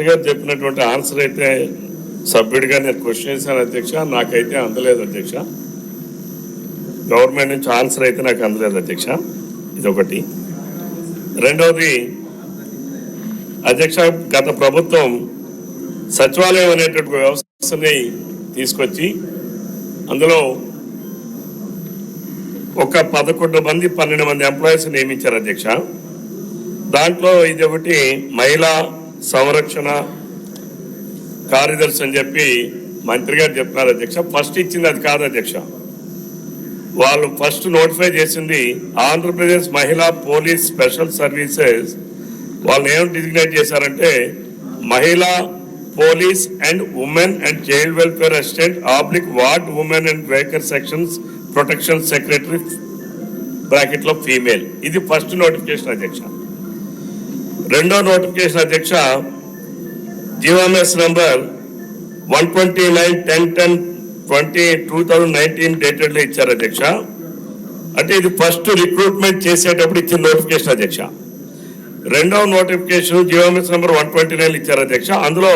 మంత్రి గారు చెప్పినటువంటి ఆన్సర్ అయితే సభ్యుడిగా నేను క్వశ్చన్ చేశాను అధ్యక్ష. నాకైతే అందలేదు అధ్యక్ష. గవర్నమెంట్ నుంచి ఆన్సర్ అయితే నాకు అందలేదు అధ్యక్ష. ఇదొకటి. రెండవది అధ్యక్ష గత ప్రభుత్వం సచివాలయం అనేటువంటి వ్యవస్థని తీసుకొచ్చి అందులో ఒక పదకొండు మంది పన్నెండు మంది ఎంప్లాయీస్ నియమించారు అధ్యక్ష. దాంట్లో ఇది ఒకటి మహిళా సంరక్షణ కార్యదర్శి అని చెప్పి మంత్రి గారు చెప్తున్నారు అధ్యక్ష. ఫస్ట్ ఇచ్చింది అది కాదు అధ్యక్ష. వాళ్ళు ఫస్ట్ నోటిఫై చేసింది ఆంధ్రప్రదేశ్ మహిళా పోలీస్ స్పెషల్ సర్వీసెస్. వాళ్ళు ఏం డిజిగ్నేట్ చేశారంటే మహిళా police and women and child welfare assistant oblique ward women and vehicle sections protection secretary బ్రాకెట్లో ఫీమేల్. ఇది ఫస్ట్ నోటిఫికేషన్ అధ్యక్ష. రెండో నోటిఫికేషన్ అధ్యక్ష GO MS number one twenty nine ten ten twenty two thousand nineteen డేటెడ్లో ఇచ్చారు అధ్యక్ష. అంటే ఇది first recruitment చేసేటప్పుడు ఇచ్చిన నోటిఫికేషన్ అధ్యక్ష. రెండవ notification GO MS number one twenty nine ఇచ్చారు అధ్యక్ష. అందులో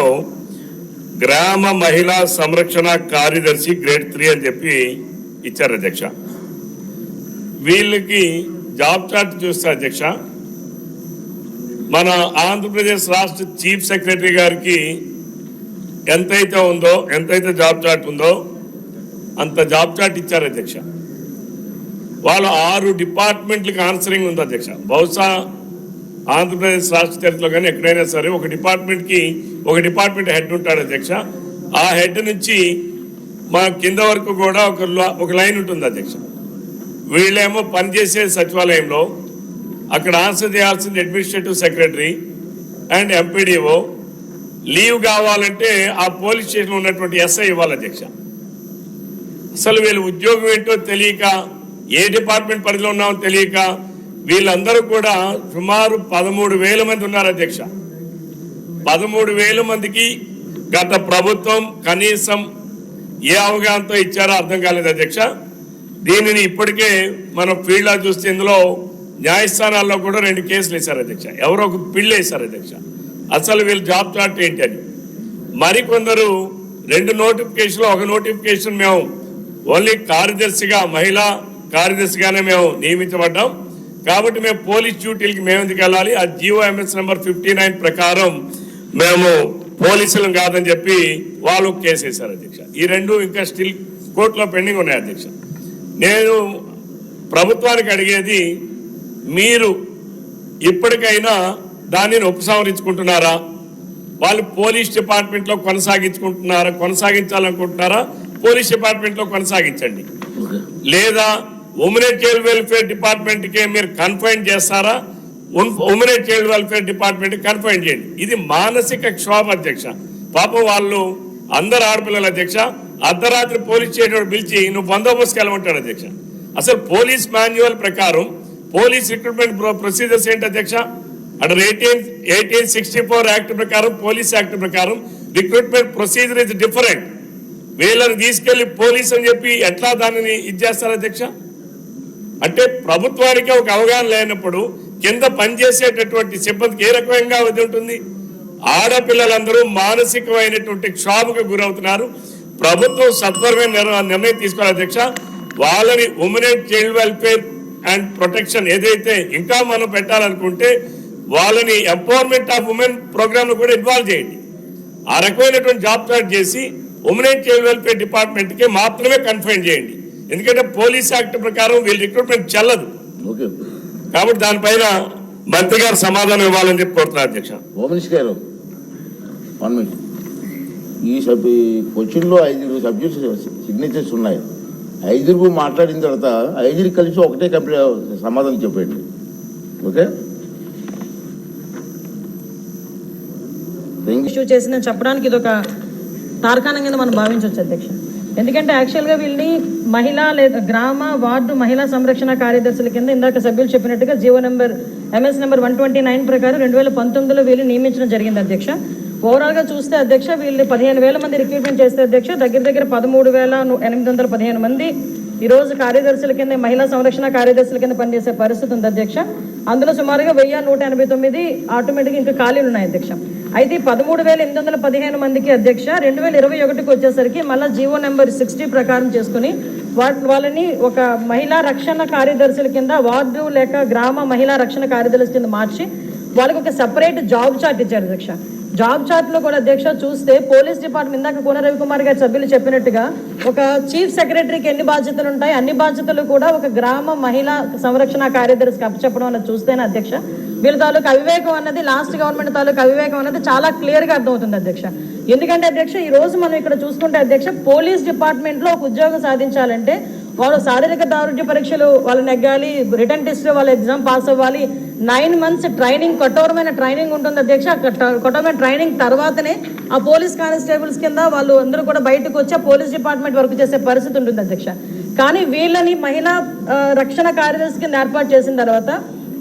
గ్రామ మహిళా సంరక్షణ కార్యదర్శి గ్రేడ్ త్రీ అని చెప్పి ఇచ్చారు అధ్యక్ష. వీళ్ళకి జాబ్ చార్ట్ చూస్తే అధ్యక్ష. మన ఆంధ్రప్రదేశ్ రాష్ట్ర చీఫ్ సెక్రటరీ గారికి ఎంతైతే ఉందో ఎంతైతే జాబ్ చార్ట్ ఉందో అంత జాబ్ చార్ట్ ఇచ్చారు అధ్యక్ష. వాళ్ళు ఆరు డిపార్ట్మెంట్లకు ఆన్సరింగ్ ఉంది అధ్యక్ష. బహుశా ఆంధ్రప్రదేశ్ రాష్ట్ర చరిత్రలో కానీ ఎక్కడైనా సరే ఒక డిపార్ట్మెంట్కి ఒక డిపార్ట్మెంట్ హెడ్ ఉంటాడు అధ్యక్ష. ఆ హెడ్ నుంచి మా కింద వరకు కూడా ఒక ఒక లైన్ ఉంటుంది అధ్యక్ష. వీళ్ళేమో పనిచేసే సచివాలయంలో అక్కడ ఆన్సర్ చేయాల్సింది administrative secretary and MPDO. Leave కావాలంటే ఆ పోలీస్ స్టేషన్లో ఉన్నటువంటి ఎస్ఐ ఇవ్వాలి అధ్యక్ష. అసలు వీళ్ళు ఉద్యోగం ఏంటో తెలియక ఏ డిపార్ట్మెంట్ పరిధిలో ఉన్నామో తెలియక వీళ్ళందరూ కూడా సుమారు పదమూడు వేల మంది ఉన్నారు అధ్యక్ష. పదమూడు వేల మందికి గత ప్రభుత్వం కనీసం ఏ అవగాహనతో ఇచ్చారో అర్థం కాలేదు అధ్యక్ష. దీనిని ఇప్పటికే మనం ఫీల్డ్లో చూస్తే ఇందులో న్యాయస్థానాల్లో కూడా రెండు కేసులు వేశారు అధ్యక్ష. ఎవరో ఒక పిల్లి వేశారు అధ్యక్ష. అసలు వీళ్ళు జాబ్ చార్ట్ ఏంటి అని. మరికొందరు రెండు నోటిఫికేషన్లు ఒక నోటిఫికేషన్ మేము ఓన్లీ కార్యదర్శిగా మహిళా కార్యదర్శిగానే మేము నియమించబడ్డాం. కాబట్టి మేము పోలీస్ డ్యూటీలకి మేము ఎందుకు వెళ్ళాలి? ఆ జిఓఎంఎస్ నెంబర్ ఫిఫ్టీ నైన్ ప్రకారం మేము పోలీసులం కాదని చెప్పి వాళ్ళు కేసు వేశారు అధ్యక్ష. ఈ రెండు ఇంకా స్టిల్ కోర్టులో పెండింగ్ ఉన్నాయి అధ్యక్ష. నేను ప్రభుత్వానికి అడిగేది మీరు ఇప్పటికైనా దానిని ఉపసంహరించుకుంటున్నారా? వాళ్ళు పోలీస్ డిపార్ట్మెంట్లో కొనసాగించుకుంటున్నారా? కొనసాగించాలనుకుంటున్నారా? పోలీస్ డిపార్ట్మెంట్లో కొనసాగించండి లేదా ఉమెన్ చైల్డ్ వెల్ఫేర్ డిపార్ట్మెంట్ కే మీరు కన్ఫైన్ చేస్తారా? Women child welfare department confine చేయండి. ఇది మానసిక క్షోభ అధ్యక్ష. పాపం వాళ్ళు అందరు ఆడపిల్లల అధ్యక్ష. అర్ధరాత్రి పోలీస్ స్టేషన్ పిలిచి నువ్వు బందోబస్తుకి వెళ్ళమంటాడు అధ్యక్ష. అసలు పోలీస్ మాన్యువల్ ప్రకారం పోలీస్ రిక్రూట్మెంట్ ప్రొసీజర్స్ ఏంటి అధ్యక్ష? Under eighteen eighteen sixty four act ప్రకారం పోలీస్ యాక్ట్ ప్రకారం రిక్రూట్మెంట్ ప్రొసీజర్ ఇస్ డిఫరెంట్ వీళ్ళని తీసుకెళ్ళి పోలీస్ అని చెప్పి ఎట్లా దానిని ఇది చేస్తారు అధ్యక్ష? అంటే ప్రభుత్వానికి ఒక అవగాహన లేనప్పుడు కింద పనిచేసేటటువంటి సిబ్బందికి ఏ రకంగా అది ఉంటుంది? ఆడపిల్లలందరూ మానసికమైనటువంటి క్షోభకు గురవుతున్నారు. ప్రభుత్వం సత్వరమైన నిర్ణయం తీసుకోవాలి అధ్యక్ష. వాళ్ళని women child welfare and protection ఏదైతే ఇంకా మనం పెట్టాలనుకుంటే వాళ్ళని ఎంపవర్మెంట్ ఆఫ్ ఉమెన్ ప్రోగ్రామ్ కూడా ఇన్వాల్వ్ చేయండి. ఆ రకమైనటువంటి జాబ్ చార్ట్ చేసి ఉమెన్ అండ్ చైల్డ్ వెల్ఫేర్ డిపార్ట్మెంట్కి మాత్రమే కన్ఫైన్ చేయండి. ఎందుకంటే పోలీస్ యాక్ట్ ప్రకారం వీళ్ళ రిక్రూట్మెంట్ చెల్లదు. ఓకే. కాబట్టి దానిపైన మంత్రి గారు సమాధానం ఇవ్వాలని చెప్పి కోరుతున్నారు అధ్యక్ష. హోమ్ మినిస్టర్ గారు వన్ మినిట్ ఈ సబ్ క్వశ్చన్లో ఐదుగురు సబ్జెక్ట్స్ సిగ్నేచర్స్ ఉన్నాయి. ఐదుగురు మాట్లాడిన తర్వాత ఐదుగురు కలిసి ఒకటే కంప్లీట్ సమాధానం చెప్పండి. ఓకే? ఇష్యూ చేసిన చెప్పడానికి ఇది ఒక తార్కాణం కింద మనం భావించవచ్చు అధ్యక్ష. ఎందుకంటే యాక్చువల్గా వీళ్ళని మహిళా లేదా గ్రామ వార్డు మహిళా సంరక్షణ కార్యదర్శుల కింద ఇందాక సభ్యులు చెప్పినట్టుగా GO number MS number one twenty nine ప్రకారం రెండు వేల పంతొమ్మిదిలో వీళ్ళు నియమించడం జరిగింది అధ్యక్ష. ఓవరాల్గా చూస్తే అధ్యక్ష వీళ్ళు పదిహేను వేల మంది రిక్రూట్మెంట్ చేస్తే అధ్యక్ష దగ్గర దగ్గర పదమూడు వేల ఎనిమిది వందల పదిహేను మంది. ఈ రోజు కార్యదర్శుల కింద మహిళా సంరక్షణ కార్యదర్శుల కింద పనిచేసే పరిస్థితి ఉంది అధ్యక్ష. అందులో సుమారుగా వెయ్యి నూట ఎనభై తొమ్మిది ఆటోమేటిక్గా ఇంకా ఖాళీలు ఉన్నాయి అధ్యక్ష. అయితే పదమూడు వేల ఎనిమిది వందల పదిహేను మందికి అధ్యక్ష రెండు వేల ఇరవై ఒకటికి వచ్చేసరికి మళ్ళీ జీవో నెంబర్ సిక్స్టీ ప్రకారం చేసుకుని వా- వాళ్ళని ఒక మహిళా రక్షణ కార్యదర్శుల కింద వార్డు లేక గ్రామ మహిళా రక్షణ కార్యదర్శి కింద మార్చి వాళ్ళకి ఒక సపరేట్ జాబ్ చార్ట్ ఇచ్చారు అధ్యక్ష. జాబ్ చార్ట్లో కూడా అధ్యక్ష చూస్తే పోలీస్ డిపార్ట్మెంట్ ఇందాక కోన రవికుమార్ గారి సభ్యులు చెప్పినట్టుగా ఒక చీఫ్ సెక్రటరీకి ఎన్ని బాధ్యతలు ఉంటాయి? అన్ని బాధ్యతలు కూడా ఒక గ్రామ మహిళా సంరక్షణ కార్యదర్శికి అప్పచెప్పడం అన్నది చూస్తేనే అధ్యక్ష. వీళ్ళ తాలూకు అవివేకం అన్నది లాస్ట్ గవర్నమెంట్ తాలూకు అవివేకం అన్నది చాలా క్లియర్గా అర్థమవుతుంది అధ్యక్ష. ఎందుకంటే అధ్యక్ష ఈ రోజు మనం ఇక్కడ చూసుకుంటే అధ్యక్ష పోలీస్ డిపార్ట్మెంట్లో ఒక ఉద్యోగం సాధించాలంటే వాళ్ళు శారీరక దారుఢ్య పరీక్షలు వాళ్ళు నెగ్గాలి రిటర్న్ టెస్ట్ వాళ్ళ ఎగ్జామ్ పాస్ అవ్వాలి నైన్ మంత్స్ ట్రైనింగ్ కఠోరమైన ట్రైనింగ్ ఉంటుంది అధ్యక్ష. కఠోరమైన ట్రైనింగ్ తర్వాతనే ఆ పోలీస్ కానిస్టేబుల్స్ కింద వాళ్ళు అందరూ కూడా బయటకు వచ్చి పోలీస్ డిపార్ట్మెంట్ వర్క్ చేసే పరిస్థితి ఉంటుంది అధ్యక్ష. కానీ వీళ్ళని మహిళా రక్షణ కార్యదర్శి కింద ఏర్పాటు చేసిన తర్వాత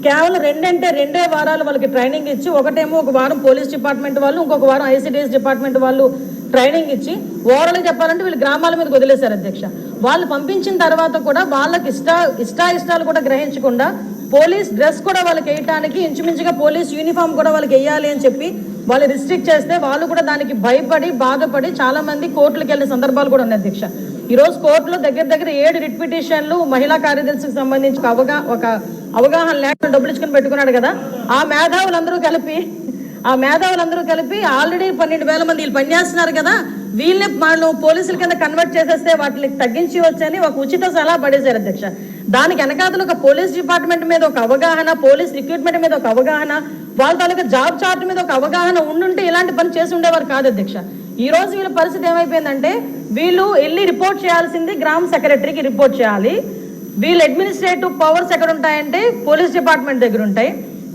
కేవలం రెండంటే రెండే వారాలు వాళ్ళకి ట్రైనింగ్ ఇచ్చి ఒకటేమో ఒక వారం పోలీస్ డిపార్ట్మెంట్ వాళ్ళు ఇంకొక వారం ఐసిడిఎస్ డిపార్ట్మెంట్ వాళ్ళు ట్రైనింగ్ ఇచ్చి ఓవరాల్ చెప్పాలంటే వీళ్ళు గ్రామాల మీద వదిలేశారు అధ్యక్ష. వాళ్ళు పంపించిన తర్వాత కూడా వాళ్ళకి ఇష్ట ఇష్టాయిష్టాలు కూడా గ్రహించకుండా పోలీస్ డ్రెస్ కూడా వాళ్ళకి వేయటానికి ఇంచుమించుగా పోలీస్ యూనిఫామ్ కూడా వాళ్ళకి వేయాలి అని చెప్పి వాళ్ళు రిస్ట్రిక్ట్ చేస్తే వాళ్ళు కూడా దానికి భయపడి బాధపడి చాలా మంది కోర్టులకు వెళ్ళే సందర్భాలు కూడా ఉన్నాయి అధ్యక్ష. ఈరోజు కోర్టులో దగ్గర దగ్గర ఏడు రిట్ పిటిషన్లు మహిళా కార్యదర్శికి సంబంధించి అవగా ఒక అవగాహన లేకుండా డబ్బులు ఇచ్చుకొని పెట్టుకున్నాడు కదా. ఆ మేధావులందరూ కలిపి ఆ మేధావులందరూ కలిపి ఆల్రెడీ పన్నెండు వేల మంది వీళ్ళు పనిచేస్తున్నారు కదా. వీళ్ళని వాళ్ళు పోలీసుల కింద కన్వర్ట్ చేసేస్తే వాటిని తగ్గించి వచ్చని ఒక ఉచిత సలహా పడేశారు అధ్యక్ష. దానికి వెనకాతలు ఒక పోలీస్ డిపార్ట్మెంట్ మీద ఒక అవగాహన పోలీస్ రిక్రూట్మెంట్ మీద ఒక అవగాహన వాళ్ళ తాలూకా జాబ్ చార్ట్ మీద ఒక అవగాహన ఉండుంటే ఇలాంటి పని చేసి ఉండేవారు కాదు అధ్యక్ష. ఈ రోజు వీళ్ళ పరిస్థితి ఏమైపోయిందంటే వీళ్ళు వెళ్ళి రిపోర్ట్ చేయాల్సింది గ్రామ సెక్రటరీకి రిపోర్ట్ చేయాలి. వీళ్ళ అడ్మినిస్ట్రేటివ్ పవర్స్ ఎక్కడ ఉంటాయంటే పోలీస్ డిపార్ట్మెంట్ దగ్గర ఉంటాయి.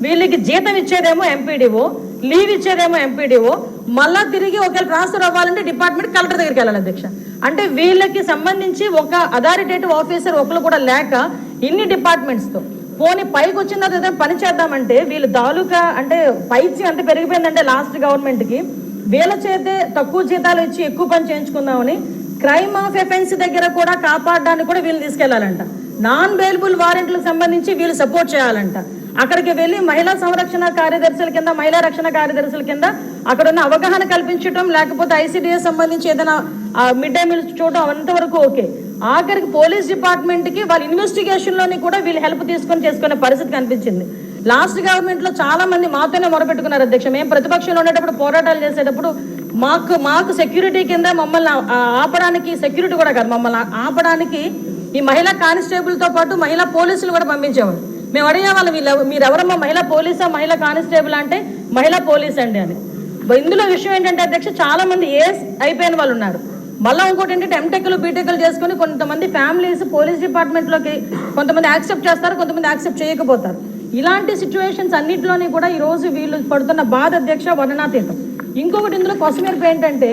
వీళ్ళకి జీతం ఇచ్చేదేమో ఎంపీడీఓ లీవ్ ఇచ్చేదేమో ఎంపీడీఓ మళ్ళా తిరిగి ఒకవేళ ట్రాన్స్ఫర్ అవ్వాలంటే డిపార్ట్మెంట్ కలెక్టర్ దగ్గరికి వెళ్ళాలి అధ్యక్ష. అంటే వీళ్ళకి సంబంధించి ఒక అథారిటేటివ్ ఆఫీసర్ ఒకరు కూడా లేక ఇన్ని డిపార్ట్మెంట్స్తో. పోనీ పైకి వచ్చిన తర్వాత ఏదైనా పని చేద్దామంటే వీళ్ళు తాలూకా అంటే పైచి అంత పెరిగిపోయిందంటే లాస్ట్ గవర్నమెంట్కి వీళ్ళ చేతే తక్కువ జీతాలు ఇచ్చి ఎక్కువ పని చేయించుకుందామని క్రైమ్ ఆఫ్ ఎఫెన్స్ దగ్గర కూడా కాపాడడానికి కూడా వీళ్ళు తీసుకెళ్ళాలంట. నాన్ బెయిలబుల్ వారెంట్లకు సంబంధించి వీళ్ళు సపోర్ట్ చేయాలంట. అక్కడికి వెళ్ళి మహిళా సంరక్షణ కార్యదర్శుల కింద మహిళా రక్షణ కార్యదర్శుల కింద అక్కడ ఉన్న అవగాహన కల్పించడం లేకపోతే ఐసిడిఎస్ సంబంధించి ఏదైనా మిడ్ డే మీల్స్ చూడడం అంతవరకు ఓకే. ఆఖరికి పోలీస్ డిపార్ట్మెంట్కి వాళ్ళ ఇన్వెస్టిగేషన్లోని కూడా వీళ్ళు హెల్ప్ తీసుకొని చేసుకునే పరిస్థితి కనిపించింది. లాస్ట్ గవర్నమెంట్లో చాలా మంది మాతోనే మొరపెట్టుకున్నారు అధ్యక్ష. మేము ప్రతిపక్షంలో ఉండేటప్పుడు పోరాటాలు చేసేటప్పుడు మాకు మాకు సెక్యూరిటీ కింద మమ్మల్ని ఆపడానికి సెక్యూరిటీ కూడా కాదు. మమ్మల్ని ఆపడానికి ఈ మహిళా కానిస్టేబుల్తో పాటు మహిళా పోలీసులు కూడా పంపించేవారు. మేము అడిగేవాళ్ళం వీళ్ళు మీరెవరమ్మా? మహిళా పోలీసా? మహిళా కానిస్టేబుల్ అంటే మహిళా పోలీస్ అండి అని. ఇందులో విషయం ఏంటంటే అధ్యక్ష చాలా మంది ఏస్ అయిపోయిన వాళ్ళు ఉన్నారు. మళ్ళీ ఇంకోటి ఏంటంటే ఎంటెక్లు బీటెక్లు చేసుకొని కొంతమంది ఫ్యామిలీస్ పోలీస్ డిపార్ట్మెంట్లోకి కొంతమంది యాక్సెప్ట్ చేస్తారు కొంతమంది యాక్సెప్ట్ చేయకపోతారు. ఇలాంటి సిచ్యువేషన్స్ అన్నింటిలోని కూడా ఈ రోజు వీళ్ళు పడుతున్న బాధ అధ్యక్ష వర్ణనాతీతం. ఇంకొకటి ఇందులో కొసమెరుపు ఏంటంటే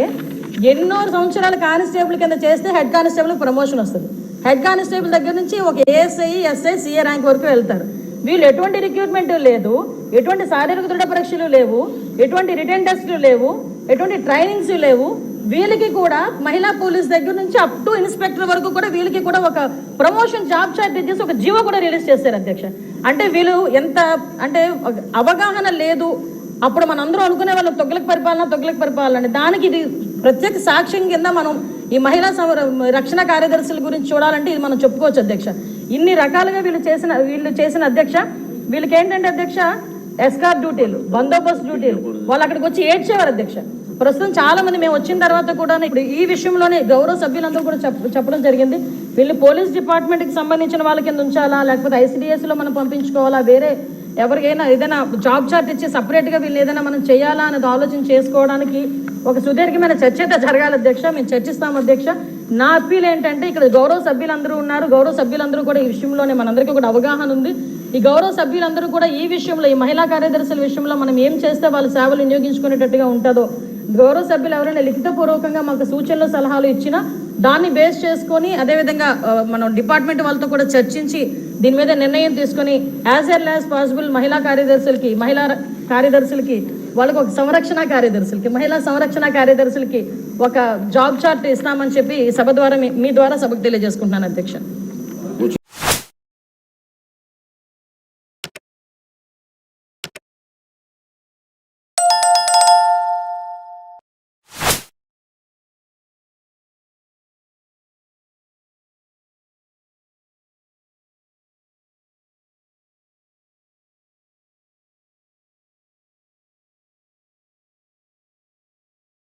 ఎన్నో సంవత్సరాలు కానిస్టేబుల్ కింద చేస్తే హెడ్ కానిస్టేబుల్ ప్రమోషన్ వస్తుంది. హెడ్ కానిస్టేబుల్ దగ్గర నుంచి ఒక ఏఎస్ఐ ఎస్ఐ సిఏ ర్యాంక్ వరకు వెళ్తారు. వీళ్ళు ఎటువంటి రిక్రూట్మెంట్ లేదు ఎటువంటి శారీరక దృఢ పరీక్షలు లేవు ఎటువంటి రిటర్న్ టెస్టులు లేవు ఎటువంటి ట్రైనింగ్స్ లేవు. వీళ్ళకి కూడా మహిళా పోలీస్ దగ్గర నుంచి అప్ టు ఇన్స్పెక్టర్ వరకు కూడా వీళ్ళకి కూడా ఒక ప్రమోషన్ జాబ్ చార్ట్ చేసి ఒక జీవో కూడా రిలీజ్ చేశారు అధ్యక్ష. అంటే వీళ్ళు ఎంత అంటే అవగాహన లేదు. అప్పుడు మనందరం అనుకునే వాళ్ళు తొగ్గులకు పరిపాలన తొగ్గులకు పరిపాలన దానికి ఇది ప్రత్యేక సాక్ష్యం కింద మనం ఈ మహిళా సంర- రక్షణ కార్యదర్శుల గురించి చూడాలంటే ఇది మనం చెప్పుకోవచ్చు అధ్యక్ష. ఇన్ని రకాలుగా వీళ్ళు చేసిన వీళ్ళు చేసిన అధ్యక్ష వీళ్ళకి ఏంటంటే అధ్యక్ష ఎస్కార్ డ్యూటీలు బందోబస్తు డ్యూటీలు వాళ్ళు అక్కడికి వచ్చి ఏడ్చేవారు అధ్యక్ష. ప్రస్తుతం చాలా మంది మేము వచ్చిన తర్వాత కూడా ఇప్పుడు ఈ విషయంలోనే గౌరవ సభ్యులందరూ కూడా చెప్ప- చెప్పడం జరిగింది. వీళ్ళు పోలీస్ డిపార్ట్మెంట్కి సంబంధించిన వాళ్ళ కింద ఉంచాలా లేకపోతే ఐసీడీఎస్లో మనం పంపించుకోవాలా వేరే ఎవరికైనా ఏదైనా జాబ్ చార్ట్ ఇచ్చి సపరేట్గా వీళ్ళు ఏదైనా మనం చేయాలా అనేది ఆలోచన చేసుకోవడానికి ఒక సుదీర్ఘమైన చర్చ అయితే జరగాలి అధ్యక్ష. మేము చర్చిస్తాం అధ్యక్ష. నా అప్పీల్ ఏంటంటే ఇక్కడ గౌరవ సభ్యులందరూ ఉన్నారు. గౌరవ సభ్యులందరూ కూడా ఈ విషయంలోనే మనందరికీ కూడా అవగాహన ఉంది. ఈ గౌరవ సభ్యులందరూ కూడా ఈ విషయంలో ఈ మహిళా కార్యదర్శుల విషయంలో మనం ఏం చేస్తే వాళ్ళ సేవలు వినియోగించుకునేటట్టుగా ఉంటుందో గౌరవ సభ్యులు ఎవరైనా లిఖితపూర్వకంగా మాకు సూచనలు సలహాలు ఇచ్చినా దాన్ని బేస్ చేసుకొని అదేవిధంగా మనం డిపార్ట్మెంట్ వాళ్ళతో కూడా చర్చించి దీని మీద నిర్ణయం తీసుకొని యాజ్ ఎల్ యాజ్ పాసిబుల్ మహిళా కార్యదర్శులకి మహిళా కార్యదర్శులకి వాళ్ళకు ఒక సంరక్షణ కార్యదర్శులకి మహిళా సంరక్షణ కార్యదర్శులకి ఒక జాబ్ చార్ట్ ఇస్తామని చెప్పి సభ ద్వారా మీ ద్వారా సభకు తెలియజేసుకుంటున్నాను అధ్యక్ష.